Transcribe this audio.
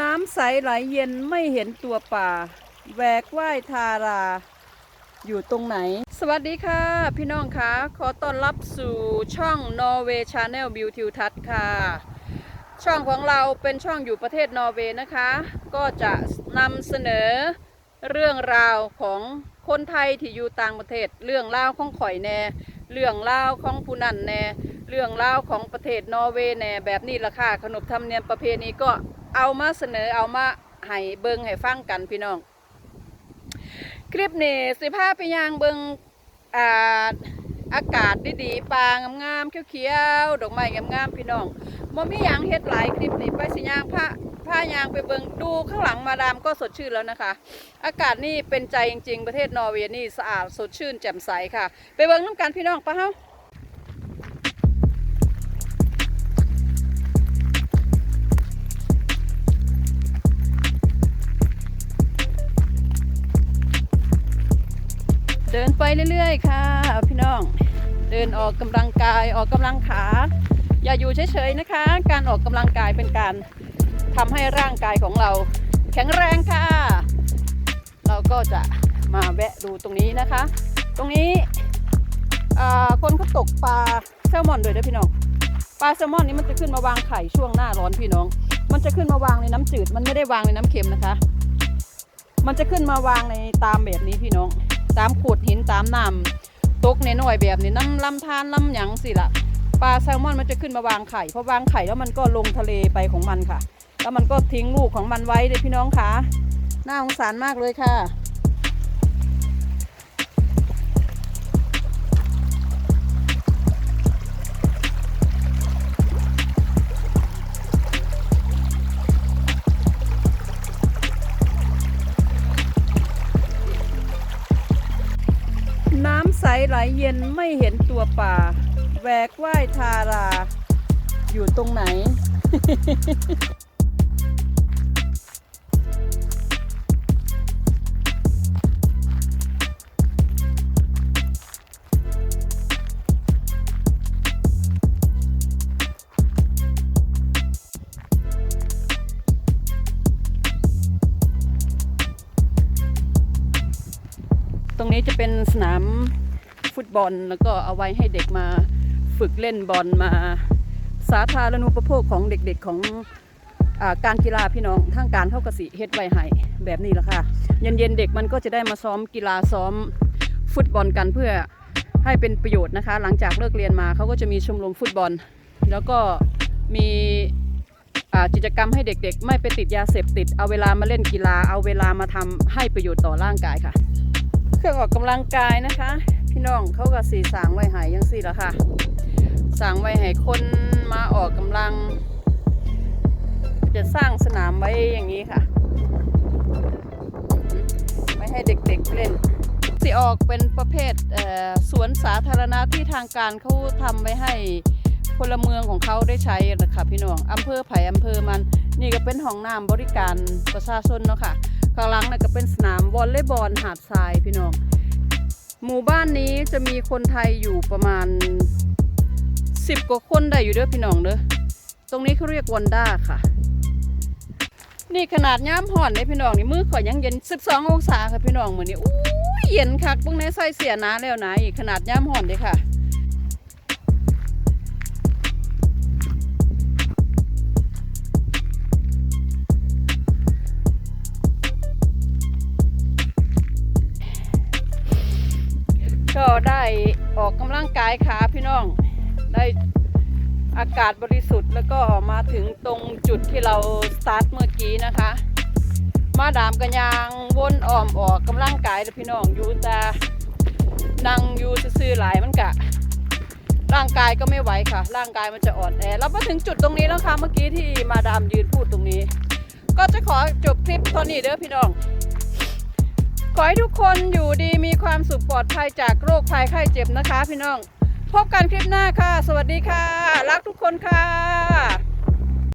น้ำใสไหลเย็นไม่เห็นตัวป่าแหวกว่ายทารา อยู่ตรงไหน สวัสดีค่ะ พี่น้องคะขอต้อนรับสู่ช่อง Norway Channel บิวทิวทัศน์ค่ะ ช่องของเราเป็นช่องอยู่ประเทศนอร์เวย์นะคะ ก็จะนำเสนอเรื่องราวของคนไทยที่อยู่ต่างประเทศ เรื่องราวของข่อยแน่ เรื่องราวของผู้นั่นแน่ เรื่องราวของประเทศนอร์เวย์แน่แบบนี้ละค่ะขนบธรรมเนียมประเพณีก็ เอามาเสนอเอามาให้เบิงให้ฟังกันพี่น้อง คลิปนี้สิพาไปยางเบิงอ่าอากาศดีๆปลางงามๆเขียวๆดอกไม้งามๆพี่น้องบ่มียังเฮ็ดหลายคลิปนี้ไปสิยางผ้าผ้ายางไปเบิงดูข้างหลังมาดามก็สดชื่นแล้วนะคะ อากาศนี่เป็นใจจริงๆ ประเทศนอร์เวย์นี่สะอาดสดชื่นแจ่มใสค่ะ ไปเบิงน้ำกันพี่น้องปะเฮา เดินไปเรื่อยๆ ค่ะพี่น้อง เดินออกกำลังกายออกกำลังขา อย่าอยู่เฉยๆนะคะ การออกกำลังกายเป็นการทำให้ร่างกายของเราแข็งแรงค่ะ เราก็จะมาแวะดูตรงนี้นะคะ ตรงนี้คนเขาตกปลาแซลมอนด้วยนะพี่น้องปลาแซลมอนนี้มันจะขึ้นมาวางไข่ช่วงหน้าร้อนพี่น้อง มันจะขึ้นมาวางในน้ำจืด มันไม่ได้วางในน้ำเค็มนะคะ มันจะขึ้นมาวางในตามแบบนี้พี่น้อง ตามขูดหินตามน้ำตกในหน่อยแบบนี้น้ำลำธารลำหยังสิละปลาแซลมอนมันจะขึ้นมาวางไข่พอวางไข่แล้วมันก็ลงทะเลไปของมันค่ะ แล้วมันก็ทิ้งลูกของมันไว้เลยพี่น้องคะน่าสงสารมากเลยค่ะ ใสไหลเย็นไม่เห็นตัวป่าแหวกว่ายทารา อยู่ตรงไหน ตรงนี้จะเป็นสนาม ฟุตบอล แล้วก็เอาไว้ให้เด็กมาฝึกเล่นบอลมา สาธารณูปโภคของเด็กๆของอาการกีฬาพี่น้องทางการเท่ากสิเฮ็ดไว้ให้แบบนี้แหละค่ะเย็นๆเด็กมันก็จะได้มาซ้อมกีฬาซ้อมฟุตบอลกันเพื่อให้เป็นประโยชน์นะคะ หลังจากเลิกเรียนมาเขาก็จะมีชมรมฟุตบอล แล้วก็มีกิจกรรมให้เด็กๆ ไม่ไปติดยาเสพติด เอาเวลามาเล่นกีฬา เอาเวลามาทำให้ประโยชน์ต่อร่างกายค่ะ เครื่องออกกำลังกายนะคะ พี่น้องเขาก็สีสางไว้หายยังสี่ละค่ะสางไว้ให้คนมาออกกำลัง จะสร้างสนามไว้อย่างนี้ค่ะ ไว้ให้เด็กๆเล่นสิออกเป็นประเภทเสวนสาธารณะที่ทางการเขาทำไว้ให้พลเมืองของเขาได้ใช้นะคะพี่น้องอำเภอไผ่อำเภอมัน นี่ก็เป็นห้องน้ำบริการประชาชนเนาะค่ะข้างหลังน่ะก็เป็นสนามวอลเลย์บอลหาดทรายพี่น้อง หมู่บ้านนี้จะมีคนไทยอยู่ประมาณ 10 กว่าคนได้อยู่เด้อพี่น้องเด้อตรงนี้เขาเรียกวันด้าค่ะ นี่ขนาดย้ำห่อนเลยพี่น้องนี่มือข่อยยังเย็น 12 องศาค่ะพี่น้องเหมือนนี้อู้ยเย็นคักพวกนี้ใส่เสียหนาแล้วนะอีกขนาดย้ำห่อนเลยค่ะ ได้ออกกำลังกายขาพี่น้อง ได้อากาศบริสุทธิ์แล้วก็มาถึงตรงจุดที่เราสตาร์ทเมื่อกี้นะคะ มาดามกันยางวนอ้อมออกกำลังกายแล้วพี่น้องอยู่แต่นั่งอยู่ซื่อหลายมันกะ ร่างกายก็ไม่ไหวค่ะ ร่างกายมันจะอ่อนแอแล้วมาถึงจุดตรงนี้แล้วค่ะเมื่อกี้ที่มาดามยืนพูดตรงนี้ ก็จะขอจบคลิปตอนนี้เด้อพี่น้องขอให้ทุกคนอยู่ ปลอดภัยจากโรคภัยไข้เจ็บนะคะพี่น้อง พบกันคลิปหน้าค่ะ สวัสดีค่ะ รักทุกคนค่ะ